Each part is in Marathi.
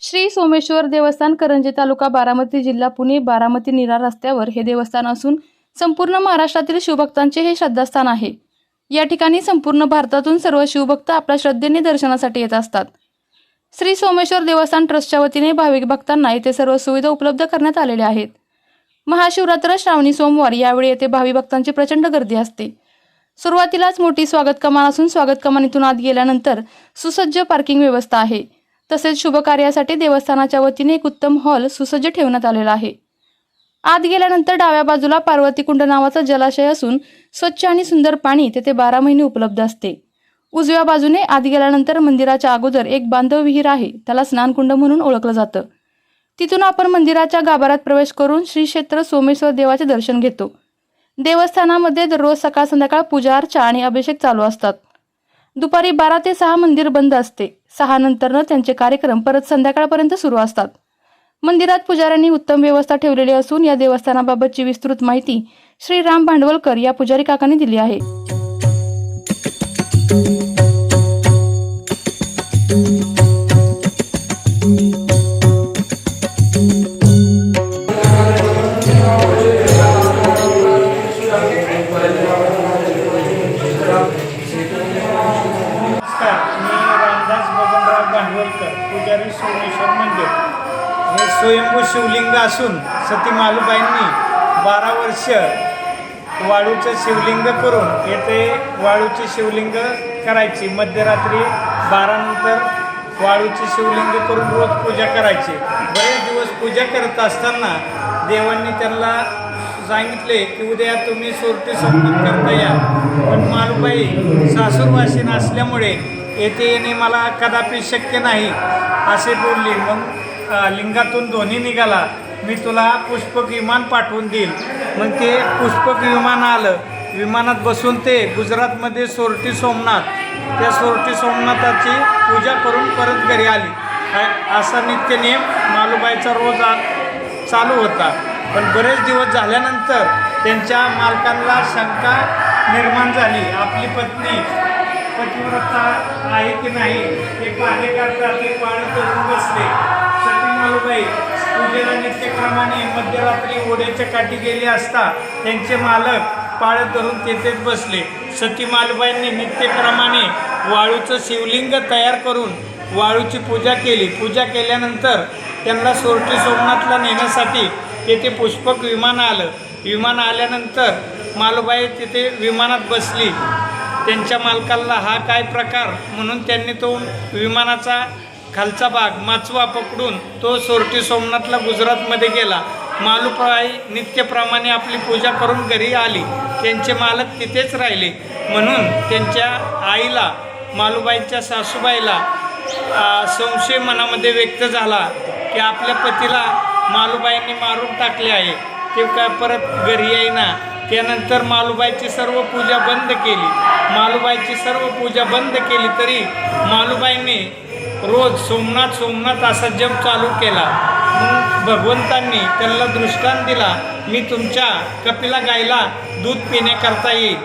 श्री सोमेश्वर देवस्थान करंजे तालुका बारामती जिल्हा पुणे बारामती निरा रस्त्यावर हे देवस्थान असून संपूर्ण महाराष्ट्रातील शिवभक्तांचे हे श्रद्धास्थान आहे. या ठिकाणी संपूर्ण भारतातून सर्व शिवभक्त आपल्या श्रद्धेने दर्शनासाठी येत असतात. श्री सोमेश्वर देवस्थान ट्रस्टच्या वतीने भाविक भक्तांना येथे सर्व सुविधा उपलब्ध करण्यात आलेल्या आहेत. महाशिवरात्र श्रावणी सोमवार यावेळी येथे भावी भक्तांची प्रचंड गर्दी असते. सुरुवातीलाच मोठी स्वागत कमान असून स्वागत कमानीतून आत गेल्यानंतर सुसज्ज पार्किंग व्यवस्था आहे. तसेच शुभकार्यासाठी देवस्थानाच्या वतीने एक उत्तम हॉल सुसज्ज ठेवण्यात आलेला आहे. आत गेल्यानंतर डाव्या बाजूला पार्वती कुंड नावाचा जलाशय असून स्वच्छ आणि सुंदर पाणी तेथे बारा महिने उपलब्ध असते. उजव्या बाजूने आत गेल्यानंतर मंदिराच्या अगोदर एक बांधव विहीर आहे. त्याला स्नानकुंड म्हणून ओळखलं जातं. तिथून आपण मंदिराच्या गाभाऱ्यात प्रवेश करून श्री क्षेत्र सोमेश्वर देवाचे दर्शन घेतो. देवस्थानामध्ये दररोज सकाळ संध्याकाळ पूजा अर्चा आणि अभिषेक चालू असतात. दुपारी बारा ते सहा मंदिर बंद असते. सहा नंतरनं त्यांचे कार्यक्रम परत संध्याकाळपर्यंत सुरू असतात. मंदिरात पुजाऱ्यांनी उत्तम व्यवस्था ठेवलेली असून या देवस्थानाबाबतची विस्तृत माहिती श्री राम भांडवलकर या पुजारी काकांनी दिली आहे. नमस्कार स्वयंभू शिवलिंग असून सती मालुबाईंनी बारा वर्ष वाळूचं शिवलिंग करून येथे वाळूची शिवलिंग करायची. मध्यरात्री बारानंतर वाळूची शिवलिंग करून रोज पूजा करायची. बरेच दिवस पूजा करत असताना देवांनी त्यांना सांगितले की उद्या तुम्ही सोरटी संगीत करता या. पण मालूबाई सासूरवासीन असल्यामुळे येथे येणे मला कदापि शक्य नाही असे बोलले. मग लिंगातून दोन्ही निघाला मी तुला पुष्पक विमान पाठवून देईल. मग ते पुष्पक विमान आलं. विमानात बसून ते गुजरातमध्ये सोरटी सोमनाथ त्या सोरटी सोमनाथाची पूजा करून परत घरी आली. असा नित्यनेम मालूबाईचा रोज आ- चालू होता. पण बरेच दिवस झाल्यानंतर त्यांच्या मालकांना शंका निर्माण झाली. आपली पत्नी पतिव्रता आहे की नाही हे पाहणे करतात ते पाणी करून बसले. सती मालूबाई पूजेला नित्यक्रमाने मध्यरात्री ओढ्याच्या काठी गेले असता त्यांचे मालक पाळत धरून तेथेच बसले. सती मालूबाईंनी नित्यक्रमाने वाळूचं शिवलिंग तयार करून वाळूची पूजा केली. पूजा केल्यानंतर त्यांना सोरटी सोमनाथला नेण्यासाठी तेथे पुष्पक विमान आलं. विमान आल्यानंतर मालूबाई तिथे विमानात बसली. त्यांच्या मालकाला हा काय प्रकार? म्हणून त्यांनी तो विमानाचा खालचा भाग माचवा पकडून तो सोरटी सोमनाथला गुजरातमध्ये गेला. मालूबाई नित्यप्रमाणे आपली पूजा करून घरी आली. त्यांचे मालक तिथेच राहिले. म्हणून त्यांच्या आईला मालूबाईच्या सासूबाईला संशय मनामध्ये व्यक्त झाला की आपल्या पतीला मालूबाईंनी मारून टाकले आहे. ते काय परत घरी येईना. त्यानंतर मालूबाईची सर्व पूजा बंद केली. मालुबाईची सर्व पूजा बंद केली तरी मालूबाईंनी रोज सोमनाथ सोमनाथ असा जप चालू केला. मग भगवंतांनी त्यांना दृष्टांत दिला मी तुमच्या कपिला गायला दूध पिण्याकरता येईल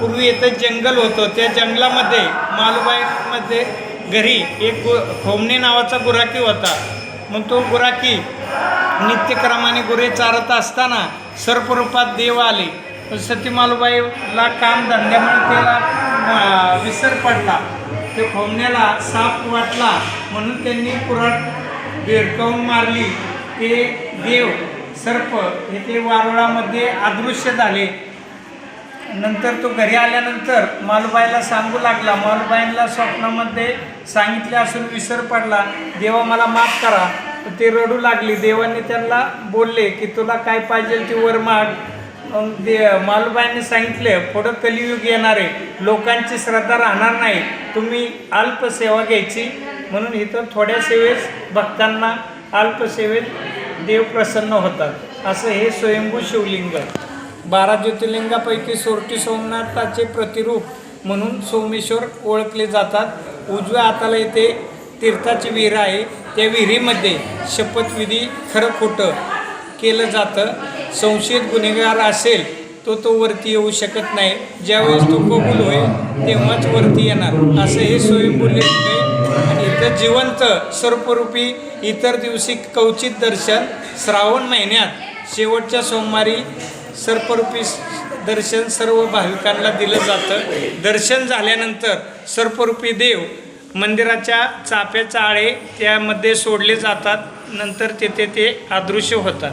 पूर्वी येथे जंगल होतं. त्या जंगलामध्ये मालबाईमध्ये घरी एक गु खोमणे नावाचा गुराखी होता. मग तो गुराखी नित्यक्रमाने गुरे चारत असताना सर्परूपात देव आले. सती मालुबाईला काम धंद्यामुळे त्याला विसर पडला. ते खोमण्याला साप वाटला म्हणून त्यांनी कुराट बेरकावून मारली. ते देव सर्प हे ते वारुळामध्ये अदृश्य झाले. नंतर तो घरी आल्यानंतर मालुबाईला सांगू लागला. मालुबाईंना स्वप्नामध्ये सांगितले असून विसर पडला. देवा मला माफ करा. ते रडू लागली. देवाने त्यांना बोलले की तुला काय पाहिजे ती वर माग. मालुबाईंनी सांगितले पुढं कलियुग येणारे लोकांची श्रद्धा राहणार नाही तुम्ही अल्प सेवा घ्यायची. म्हणून इथं थोड्या सेवेस भक्तांना अल्प सेवेत देव प्रसन्न होतात. असं हे स्वयंभू शिवलिंग. बारा ज्योतिर्लिंगापैकी सोरटी सोमनाथाचे प्रतिरूप म्हणून सोमेश्वर ओळखले जातात. उजव्या हाताला येथे तीर्थाची विहीर आहे. त्या विहिरीमध्ये शपथविधी खरं खोटं केलं जातं. संशयित गुन्हेगार असेल तो तो वरती येऊ शकत नाही. ज्यावेळेस तो कबूल होईल तेव्हाच वरती येणार. असं हे स्वयंभू आणि तिथं जिवंत सर्परूपी इतर दिवशी कवचित दर्शन श्रावण महिन्यात शेवटच्या सोमवारी सर्परूपी दर्शन सर्व भाविकांना दिलं जातं. दर्शन झाल्यानंतर सर्परूपी देव मंदिराच्या चाप्या चाळे त्यामध्ये सोडले जातात. नंतर तेथे ते अदृश्य होतात.